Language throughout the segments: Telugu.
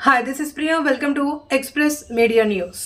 Hi this is Priya welcome to Express Media News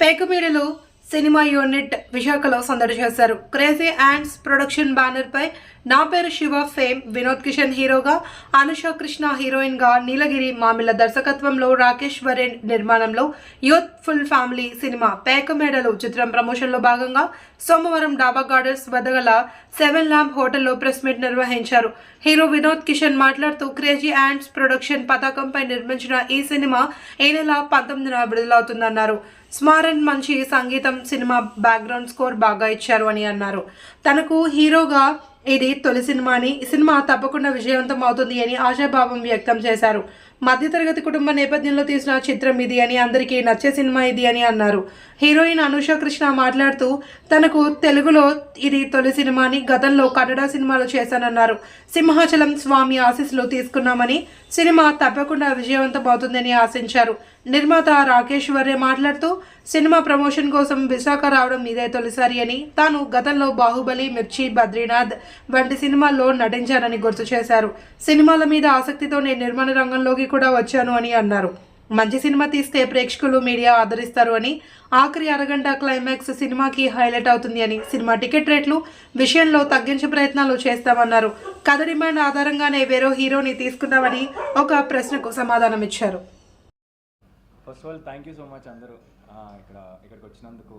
పేకమీడలో cinema unit విశాఖలో సందడి చేశారు క్రేజీ యాండ్స్ ప్రొడక్షన్ బ్యానర్పై నా పేరు శివ ఫేమ్ వినోద్ కిషన్ హీరోగా. అనుష కృష్ణ హీరోయిన్గా నీలగిరి మామిళ్ళ దర్శకత్వంలో రాకేష్ వరేన్ నిర్మాణంలో youthful family cinema Pekamedalu చిత్రం ప్రమోషన్లో భాగంగా సోమవారం డాబా గార్డెన్స్ వద్ద గల సెవెన్ ల్యాంప్ హోటల్లో ప్రెస్ మీట్ నిర్వహించారు. హీరో వినోద్ కిషన్ మాట్లాడుతూ క్రేజీ యాండ్స్ ప్రొడక్షన్ పతాకంపై నిర్మించిన ఈ సినిమా ఈ నెల పంతొమ్మిదిన విడుదలవుతుందన్నారు. స్మారన్ మంచి సంగీతం సినిమా బ్యాక్గ్రౌండ్ స్కోర్ బాగా ఇచ్చారు అని అన్నారు. తనకు హీరోగా ఇది తొలి సినిమా అని. సినిమా తప్పకుండా విజయవంతం అవుతుంది అని ఆశాభావం వ్యక్తం చేశారు. మధ్యతరగతి కుటుంబ నేపథ్యంలో తీసిన చిత్రం ఇది అని అందరికీ నచ్చే సినిమా ఇది అని అన్నారు. హీరోయిన్ అనుష కృష్ణ మాట్లాడుతూ తనకు తెలుగులో ఇది తొలి సినిమా అని గతంలో కన్నడ సినిమాలు చేశానన్నారు. సింహాచలం స్వామి ఆశీస్సులు తీసుకున్నామని సినిమా తప్పకుండా విజయవంతం అవుతుందని ఆశించారు. నిర్మాత రాకేష్ వర్రే మాట్లాడుతూ సినిమా ప్రమోషన్ కోసం విశాఖ రావడం ఇదే తొలిసారి అని తాను గతంలో బాహుబలి మిర్చి బద్రీనాథ్ వంటి సినిమాల్లో నటించారని గుర్తు చేశారు. సినిమాల మీద ఆసక్తితో నేను నిర్మాణ రంగంలోకి కూడా వచ్చాను అని అన్నారు. మంచి సినిమా తీస్తే ప్రేక్షకులు మీడియా ఆదరిస్తారు అని ఆఖరి అరగంట క్లైమాక్స్ సినిమాకి హైలైట్ అవుతుంది అని సినిమా టికెట్ రేట్లు విషయంలో తగ్గించే ప్రయత్నాలు చేస్తామన్నారు. కథ డిమాండ్ ఆధారంగానే వేరే హీరోని తీసుకున్నామని ఒక ప్రశ్నకు సమాధానం ఇచ్చారు first of all thank you so much అందరూ. ఇక్కడ ఇక్కడికి వచ్చినందుకు.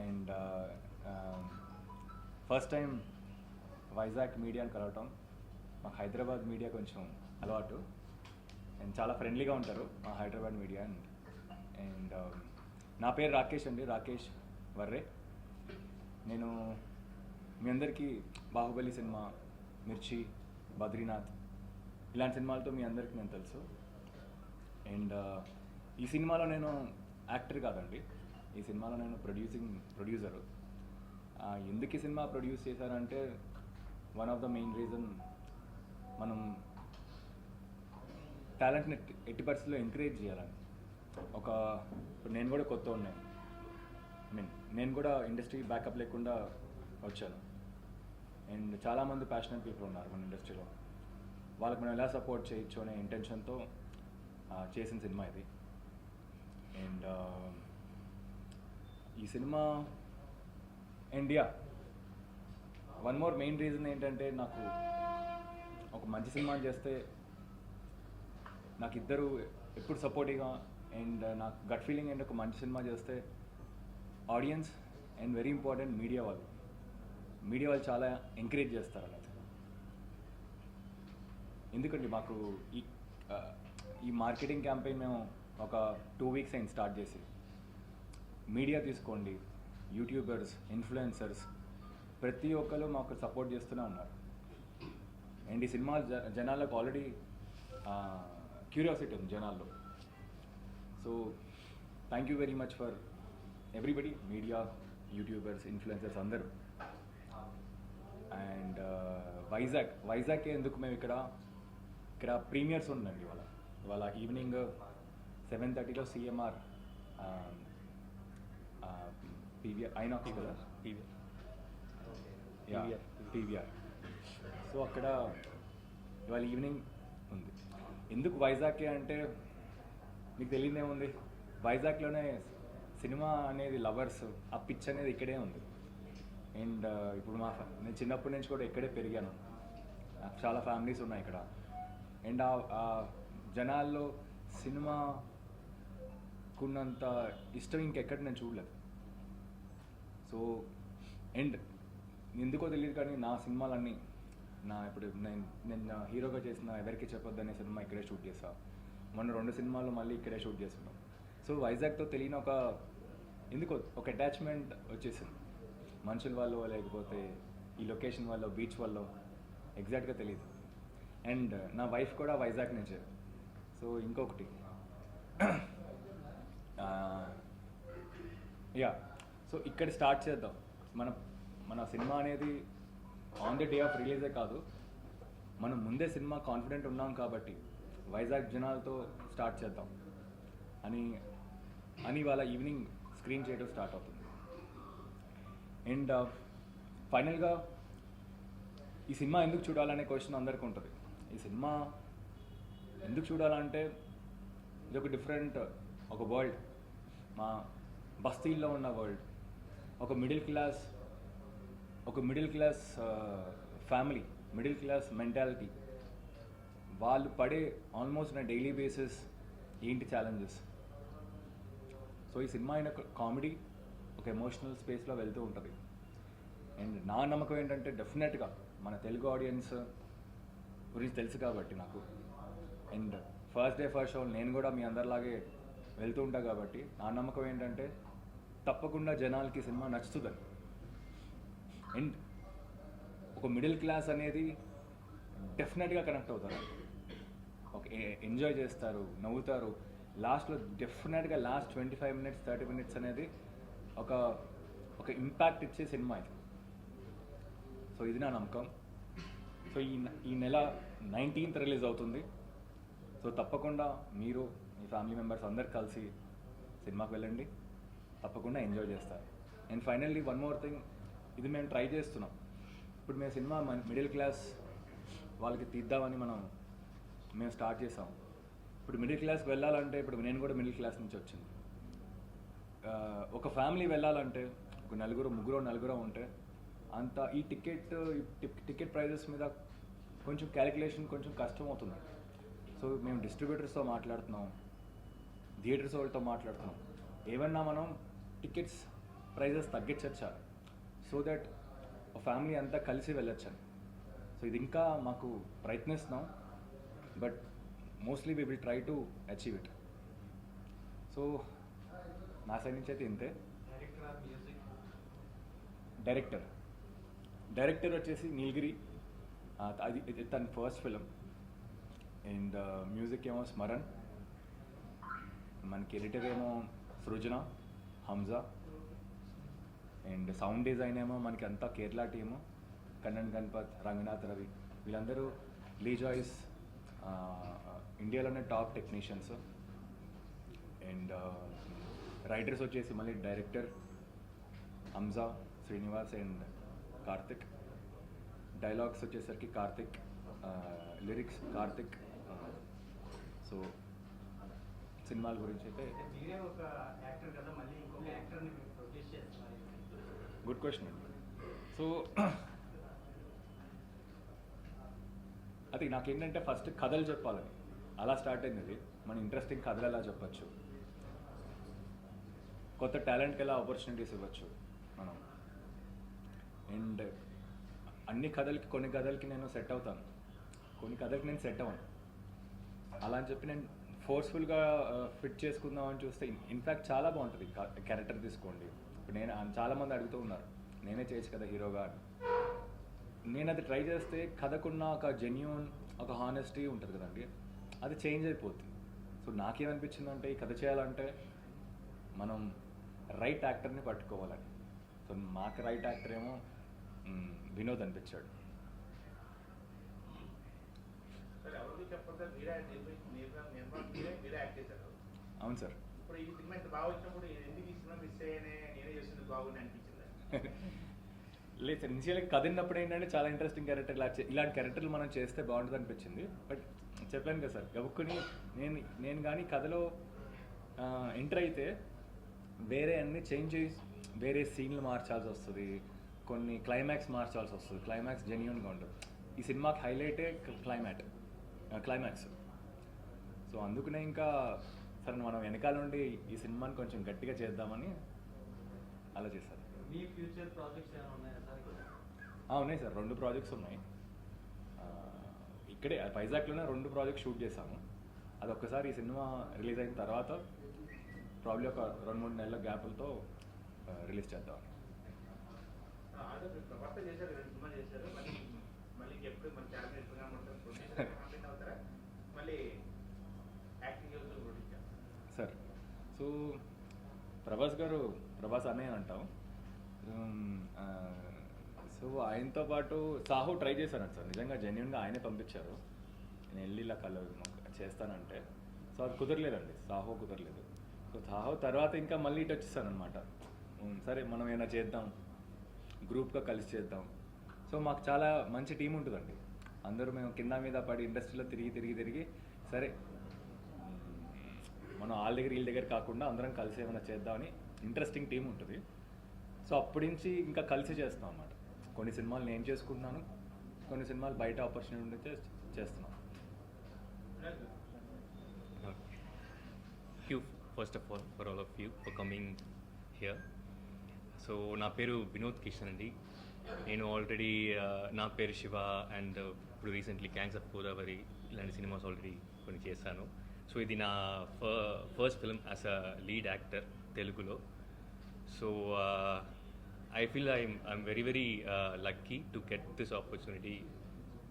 అండ్ ఫస్ట్ టైం వైజాగ్ మీడియాని కలవటం మాకు హైదరాబాద్ మీడియా కొంచెం అలవాటు. అండ్ చాలా ఫ్రెండ్లీగా ఉంటారు మా హైదరాబాద్ మీడియా అండ్ అండ్ నా పేరు రాకేష్ అండి రాకేష్ వర్రే. నేను మీ అందరికీ బాహుబలి సినిమా మిర్చి బద్రీనాథ్ ఇలాంటి సినిమాలతో మీ అందరికీ నేను తెలుసు. అండ్ ఈ సినిమాలో నేను యాక్టర్ కాదండి. ఈ సినిమాలో నేను ప్రొడ్యూసింగ్ ప్రొడ్యూసరు. ఎందుకు ఈ సినిమా ప్రొడ్యూస్ చేశారంటే one of the main reason మనం టాలెంట్ని ఎట్టి పరిస్థితుల్లో ఎంకరేజ్ చేయాలని. ఒక ఇప్పుడు నేను కూడా కొత్త ఉన్నాను ఐ మీన్ నేను కూడా ఇండస్ట్రీ బ్యాకప్ లేకుండా వచ్చాను. అండ్ చాలామంది ప్యాషనెట్ పీపుల్ ఉన్నారు మన ఇండస్ట్రీలో. వాళ్ళకి మనం ఎలా సపోర్ట్ చేయొచ్చు అనే ఇంటెన్షన్తో చేసిన సినిమా ఇది. అండ్ um, ఈ cinema and yeah one more main reason ఏంటంటే నాకు ఒక మంచి సినిమా చేస్తే నాకు ఇద్దరు ఎప్పుడు సపోర్టివ్గా అండ్ నాకు గట్ ఫీలింగ్ అండ్ ఒక మంచి సినిమా చేస్తే audience and very important media వాళ్ళు. మీడియా వాళ్ళు చాలా ఎంకరేజ్ చేస్తారు అలా ఎందుకండి మాకు ఈ ఈ మార్కెటింగ్ క్యాంపెయిన్ మేము ఒక టూ వీక్స్ అయింది స్టార్ట్ చేసి. మీడియా తీసుకోండి యూట్యూబర్స్ ఇన్ఫ్లుయెన్సర్స్ ప్రతి ఒక్కరు మాకు సపోర్ట్ చేస్తూనే ఉన్నారు. అండ్ ఈ సినిమా జనాలకు ఆల్రెడీ క్యూరియాసిటీ ఉంది జనాల్లో. So thank you very much for everybody media YouTubers influencers అందరూ. అండ్ వైజాగ్ వైజాగ్ ఎందుకు మేము ఇక్కడ ఇక్కడ ప్రీమియర్స్ ఉందండి ఇవాళ. ఇవాళ ఈవినింగ్ సెవెన్ థర్టీలో సిఎంఆర్ పీవీఆర్ ఐనాక్స్ కదా పీవీఆర్. పీవీఆర్. సో అక్కడ ఇవాళ ఈవినింగ్ ఉంది. ఎందుకు వైజాగ్ అంటే మీకు తెలియదేముంది వైజాగ్లోనే సినిమా అనేది లవర్స్ ఆ పిచ్ అనేది ఇక్కడే ఉంది. అండ్ ఇప్పుడు మా నేను చిన్నప్పటి నుంచి కూడా ఇక్కడే పెరిగాను. చాలా ఫ్యామిలీస్ ఉన్నాయి ఇక్కడ. అండ్ ఆ జనాల్లో సినిమాకున్నంత ఇష్టం ఇంకెక్కడ నేను చూడలేదు. సో అండ్ ఎందుకో తెలియదు కానీ నా సినిమాలన్నీ నా ఇప్పుడు నేను నేను హీరోగా చేసిన ఎవరికి చెప్పొద్దు అనే సినిమా ఇక్కడే షూట్ చేసా మొన్న రెండు సినిమాలు మళ్ళీ ఇక్కడే షూట్ చేస్తున్నాం. సో వైజాగ్తో తెలియని ఒక ఎందుకో ఒక అటాచ్మెంట్ వచ్చేసింది. మనుషుల వల్ల లేకపోతే ఈ లొకేషన్ వల్ల బీచ్ వల్ల ఎగ్జాక్ట్గా తెలియదు అండ్ నా వైఫ్ కూడా వైజాగ్ నుంచే. సో ఇంకొకటి యా సో ఇక్కడ స్టార్ట్ చేద్దాం. మన మన సినిమా అనేది ఆన్ ది డే ఆఫ్ రిలీజే కాదు. మనం ముందే సినిమా కాన్ఫిడెంట్ ఉన్నాం కాబట్టి వైజాగ్ జనాలతో స్టార్ట్ చేద్దాం. అని అని వాళ్ళ ఈవినింగ్ స్క్రీన్ చేయడం స్టార్ట్ అవుతుంది. అండ్ ఫైనల్గా uh, ఈ సినిమా ఎందుకు చూడాలనే క్వశ్చన్ అందరికీ ఉంటుంది. ఈ సినిమా ఎందుకు చూడాలంటే ఇది ఒక డిఫరెంట్ ఒక వరల్డ్ మా బస్తీల్లో ఉన్న వరల్డ్ ఒక మిడిల్ క్లాస్ ఒక middle class family middle class mentality వాళ్ళు పడే ఆల్మోస్ట్ నా డైలీ బేసిస్ ఏంటి ఛాలెంజెస్ సో ఈ సినిమా అయిన కామెడీ ఒక ఎమోషనల్ స్పేస్లో వెళ్తూ ఉంటుంది. అండ్ నా నమ్మకం ఏంటంటే డెఫినెట్గా మన తెలుగు ఆడియన్స్ గురించి తెలుసు కాబట్టి నాకు. And first day first show నేను కూడా మీ అందరిలాగే వెళ్తూ ఉంటా కాబట్టి నా నమ్మకం ఏంటంటే తప్పకుండా జనాలకి సినిమా నచ్చుతుందని అండ్ ఒక మిడిల్ క్లాస్ అనేది డెఫినెట్గా కనెక్ట్ అవుతారు. ఒక ఎంజాయ్ చేస్తారు నవ్వుతారు. లాస్ట్లో డెఫినెట్గా last twenty five minutes thirty minutes అనేది ఒక ఒక ఇంపాక్ట్ ఇచ్చే సినిమా ఇది. సో ఇది నా నమ్మకం. సో ఈ ఈ నెల నైన్టీన్త్ రిలీజ్ అవుతుంది. సో తప్పకుండా మీరు మీ ఫ్యామిలీ మెంబర్స్ అందరు కలిసి సినిమాకి వెళ్ళండి. తప్పకుండా ఎంజాయ్ చేస్తారు. And finally one more thing ఇది మేము ట్రై చేస్తున్నాం. ఇప్పుడు మేము సినిమా మిడిల్ క్లాస్ వాళ్ళకి తీద్దామని మనం మేము స్టార్ట్ చేసాం. ఇప్పుడు మిడిల్ క్లాస్కి వెళ్ళాలంటే ఇప్పుడు నేను కూడా మిడిల్ క్లాస్ నుంచి వచ్చింది. Uh, ఒక ఫ్యామిలీ వెళ్ళాలంటే ఒక నలుగురు ముగ్గురు నలుగురు ఉంటే అంత ఈ టికెట్ ఈ టికెట్ ప్రైజెస్ మీద కొంచెం క్యాలిక్యులేషన్ కొంచెం కష్టం అవుతుంది. సో మేము డిస్ట్రిబ్యూటర్స్తో మాట్లాడుతున్నాం థియేటర్స్ వాళ్ళతో మాట్లాడుతున్నాం. ఏమన్నా మనం టికెట్స్ ప్రైజెస్ తగ్గించచ్చా? సో దట్ ఫ్యామిలీ అంతా కలిసి వెళ్ళొచ్చని సో ఇది ఇంకా మాకు ప్రయత్నిస్తున్నాం but mostly we will try to achieve it so నా సైడ్ నుంచి అయితే ఇంతే. డైరెక్టర్ డైరెక్టర్ వచ్చేసి నీలగిరి. అది ఇది తన first film and music uh, ఏమో స్మరణ్ మనకి ఎడిటర్ ఏమో Srujana Hamza and sound design ఏమో మనకి అంతా కేరళ టీము కన్నన్ గణపత్ రంగనాథ్ రవి. వీళ్ళందరూ లీ జాయిస్ ఇండియాలోనే టాప్ టెక్నీషియన్స్ అండ్ రైటర్స్ వచ్చేసి మళ్ళీ director Hamza Srinivas and Karthik. Dialogues వచ్చేసరికి కార్తిక్ లిరిక్స్ కార్తిక్. సో సినిమాల గురించి అయితే గుడ్ క్వశ్చన్ అండి. సో అది నాకేంటంటే ఫస్ట్ కథలు చెప్పాలని. అలా స్టార్ట్ అయింది. మన ఇంట్రెస్టింగ్ కథలు ఎలా చెప్పచ్చు? కొత్త టాలెంట్కి ఎలా ఆపర్చునిటీస్ ఇవ్వచ్చు? మనం. అండ్ అన్ని కథలకి కొన్ని కథలకి నేను సెట్ అవుతాను. కొన్ని కథలకి నేను సెట్ అవ్వను. అలా అని చెప్పి నేను ఫోర్స్ఫుల్గా ఫిట్ చేసుకుందాం అని చూస్తే ఇన్ఫ్యాక్ట్ చాలా బాగుంటుంది క్యారెక్టర్ తీసుకోండి. ఇప్పుడు నేను చాలామంది అడుగుతూ ఉన్నారు నేనే చేయొచ్చు కదా హీరోగా? అని. నేను అది ట్రై చేస్తే కథకున్న ఒక జెన్యున్ ఒక హానెస్టీ ఉంటుంది కదండి అది చేంజ్ అయిపోతుంది సో నాకేమనిపించిందంటే ఈ కథ చేయాలంటే మనం రైట్ యాక్టర్ని పట్టుకోవాలని. సో మాకు రైట్ యాక్టర్ ఏమో వినోద్ అనిపించాడు సార్ ఎవరికి చెప్పకుండా మీరే నిర్మి- నిర్మ- నిర్మాత మీరే మీరే యాక్ట్ చేశారు అవును సార్. ఇప్పుడు ఈ సినిమా ఇంత బాగా వచ్చినప్పుడు ఎందుకు ఈ సినిమా మిస్ అయ్యానే నేనే చేసింది బాగుంది అనిపించింది? లేదు సార్ ఇనిషియల్గా కథ విన్నప్పుడు ఏంటంటే చాలా ఇంట్రెస్టింగ్ క్యారెక్టర్ ఇలా ఇలాంటి క్యారెక్టర్లు మనం చేస్తే బాగుంటుంది అనిపించింది. బట్ చెప్పాను కదా సార్ గబుక్కుని నేను నేను కానీ కథలో ఎంటర్ అయితే వేరే అన్ని చేంజ్ చేసి వేరే సీన్లు మార్చాల్సి వస్తుంది. కొన్ని క్లైమాక్స్ మార్చాల్సి వస్తుంది. క్లైమాక్స్ జెన్యున్గా ఉంటుంది ఈ సినిమాకి హైలైటే క్లైమాట్ క్లైమాక్స్ సో అందుకనే ఇంకా సరే మనం వెనకాల నుండి ఈ సినిమాని కొంచెం గట్టిగా చేద్దామని అలా చేశారు. మీ ఫ్యూచర్ ప్రాజెక్ట్స్ ఉన్నాయా సార్ రెండు ప్రాజెక్ట్స్ ఉన్నాయి. ఇక్కడే వైజాగ్లోనే రెండు ప్రాజెక్ట్స్ షూట్ చేశాము. అది ఒక్కసారి ఈ సినిమా రిలీజ్ అయిన తర్వాత ప్రాబ్లీ ఒక రెండు మూడు నెలల గ్యాపులతో రిలీజ్ చేద్దాం. చేశారు మళ్ళీ ఎప్పుడు మన చాలా ఎక్కువగా ఉంటుంది ప్రొడ్యూసర్ కంప్లీట్ అవుతారా మళ్ళీ యాక్టింగ్ చేస్తూ ప్రొడ్యూస్ చేస్తారు సార్ సో ప్రభాస్ గారు ప్రభాస్ అన్నయ్య అంటాం. సో ఆయనతో పాటు సాహు ట్రై చేశాను సార్. నిజంగా జెన్యున్గా ఆయనే పంపించారు. నేను వెళ్ళి ఇలా కల చేస్తానంటే. సో అది కుదరలేదండి. సాహో కుదరలేదు. సో సాహో తర్వాత ఇంకా మళ్ళీ ఇటు వచ్చేసాను అనమాట సరే మనం ఏమైనా చేద్దాం. గ్రూప్గా కలిసి చేద్దాం. సో మాకు చాలా మంచి టీం ఉంటుందండి. అందరూ మేము కింద మీద పడి ఇండస్ట్రీలో తిరిగి తిరిగి తిరిగి సరే మనం వాళ్ళ దగ్గర వీళ్ళ దగ్గర కాకుండా అందరం కలిసి ఏమైనా చేద్దామని ఇంట్రెస్టింగ్ టీం ఉంటుంది. సో అప్పటి నుంచి ఇంకా కలిసి చేస్తాం అన్నమాట. కొన్ని సినిమాలు నేను చేసుకుంటున్నాను కొన్ని సినిమాలు బయట ఆపర్చునిటీ ఉంటే చేస్తున్నాం. You first of all for all of you for coming here so నా పేరు వినోద్ కిషన్ అండి. నేను ఆల్రెడీ uh, నా పేరు శివ అండ్ uh, ఇప్పుడు రీసెంట్లీ క్యాంగ్స్ ఆఫ్ గోదావరి ఇలాంటి సినిమాస్ ఆల్రెడీ కొన్ని చేశాను. సో ఇది నా first film as a lead actor తెలుగులో. So I feel I'm I'm very very lucky to get this opportunity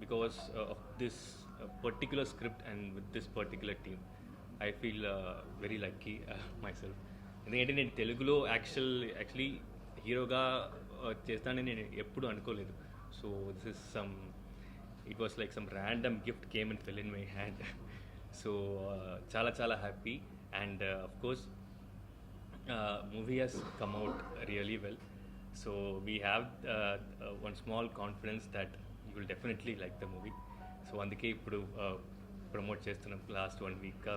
because of this particular script and with this particular team I feel very lucky myself ఎందుకంటే నేను తెలుగులో యాక్చువల్ యాక్చువల్లీ హీరోగా చేస్తానని నేను ఎప్పుడు అనుకోలేదు. So this is some it was like some random gift came and fell in my hand so uh, చాలా చాలా happy and of course movie has come out really well so we have one small confidence that confidence that you will definitely so అందుకే ఇప్పుడు uh, ప్రమోట్ చేస్తున్నాం. లాస్ట్ వన్ వీక్గా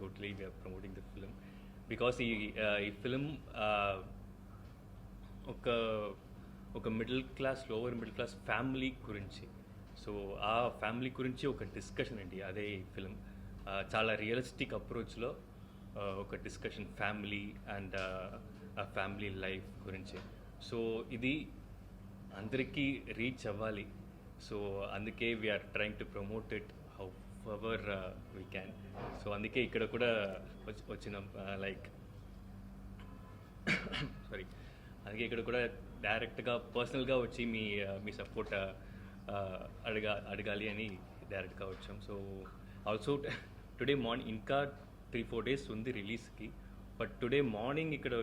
totally we're promoting the film because ఈ uh, ఈ ఫిలిం ఒక ఒక middle class lower middle class family గురించి. సో ఆ ఫ్యామిలీ గురించి ఒక డిస్కషన్ అండి. అదే ఈ ఫిలిం చాలా రియలిస్టిక్ అప్రోచ్లో ఒక discussion family and family life గురించి. సో ఇది అందరికీ రీచ్ అవ్వాలి. సో అందుకే we're trying to promote it however we can so అందుకే ఇక్కడ కూడా వచ్చిన లైక్ సారీ అందుకే ఇక్కడ కూడా డైరెక్ట్గా పర్సనల్గా వచ్చి మీ మీ సపోర్ట్ అడగా అడగాలి అని డైరెక్ట్గా వచ్చాం. సో ఆల్సో టుడే మార్నింగ్ ఇంకా త్రీ ఫోర్ డేస్ ఉంది రిలీజ్కి బట్ టుడే మార్నింగ్ ఇక్కడ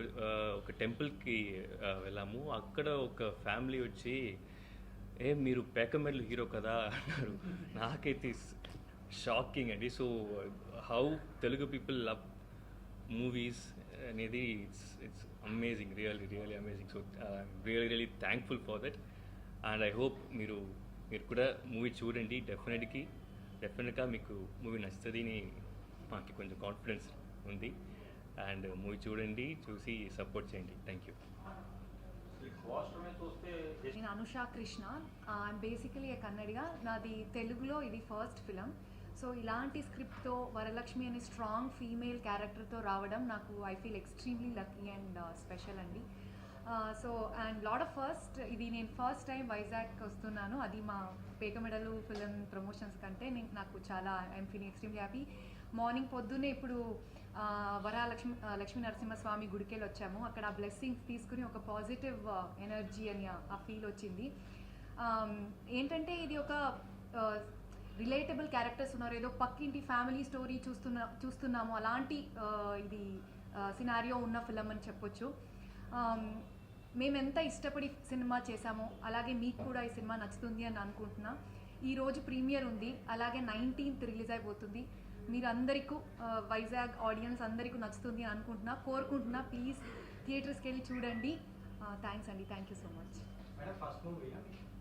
ఒక టెంపుల్కి వెళ్ళాము. అక్కడ ఒక ఫ్యామిలీ వచ్చి ఏ మీరు పేకమెడ్లు హీరో కదా? అన్నారు. నాకైతే షాకింగ్ అండి. So how Telugu people love movies అనేది it's it's amazing really really amazing so real really thankful for that and I hope మీరు మీరు కూడా మూవీ చూడండి డెఫినెట్కి డెఫినెట్గా మీకు మూవీ నచ్చుతుంది అని మాకు కొంచెం కాన్ఫిడెన్స్ ఉంది. అండ్ మూవీ చూడండి చూసి సపోర్ట్ చేయండి. థ్యాంక్ యూ నేను అనుషా కృష్ణ. ఐమ్ బేసికలీ కన్నడిగా నాది తెలుగులో ఇది ఫస్ట్ ఫిలం సో ఇలాంటి స్క్రిప్ట్తో వరలక్ష్మి అనే స్ట్రాంగ్ ఫీమేల్ క్యారెక్టర్తో రావడం నాకు I feel extremely lucky and special అండి. So and lot of first ఇది నేను ఫస్ట్ టైం వైజాగ్ వస్తున్నాను. అది మా పేకమెడలు ఫిలిం ప్రమోషన్స్ కంటే నేను నాకు చాలా I'm feeling extremely happy morning పొద్దున్నే ఇప్పుడు వరాలక్ష్మి వరలక్ష్మి లక్ష్మీ నరసింహస్వామి గుడికెళ్ళి వచ్చాము. అక్కడ ఆ బ్లెస్సింగ్స్ తీసుకుని ఒక పాజిటివ్ ఎనర్జీ అని ఆ- ఫీల్ వచ్చింది. ఏంటంటే ఇది ఒక రిలేటబుల్ క్యారెక్టర్స్ ఉన్నారు. ఏదో పక్కింటి ఫ్యామిలీ స్టోరీ చూస్తున్నా చూస్తున్నాము. అలాంటి ఇది సినారియో ఉన్న ఫిలం అని చెప్పొచ్చు. మేము ఎంత ఇష్టపడి సినిమా చేశామో అలాగే మీకు కూడా ఈ సినిమా నచ్చుతుంది అని అనుకుంటున్నా. ఈ రోజు ప్రీమియర్ ఉంది అలాగే నైన్టీన్త్ రిలీజ్ అయిపోతుంది. మీరు అందరికీ వైజాగ్ ఆడియన్స్ అందరికీ నచ్చుతుంది అని అనుకుంటున్నా. కోరుకుంటున్నా ప్లీజ్ థియేటర్స్కి వెళ్ళి చూడండి. థ్యాంక్స్ అండి థ్యాంక్ యూ సో మచ్.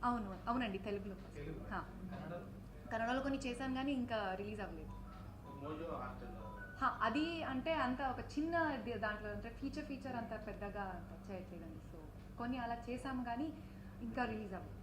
అవును అవునండి తెలుగులో. కన్నడలో? కొన్ని చేశాను కానీ ఇంకా రిలీజ్ అవ్వలేదు. అది అంటే అంత ఒక చిన్న దాంట్లో అంటే ఫీచర్ ఫీచర్ అంత పెద్దగా అంత చేయట్లేదండి కొన్ని అలా చేసాము కానీ ఇంకా రిలీజ్ అవ్వదు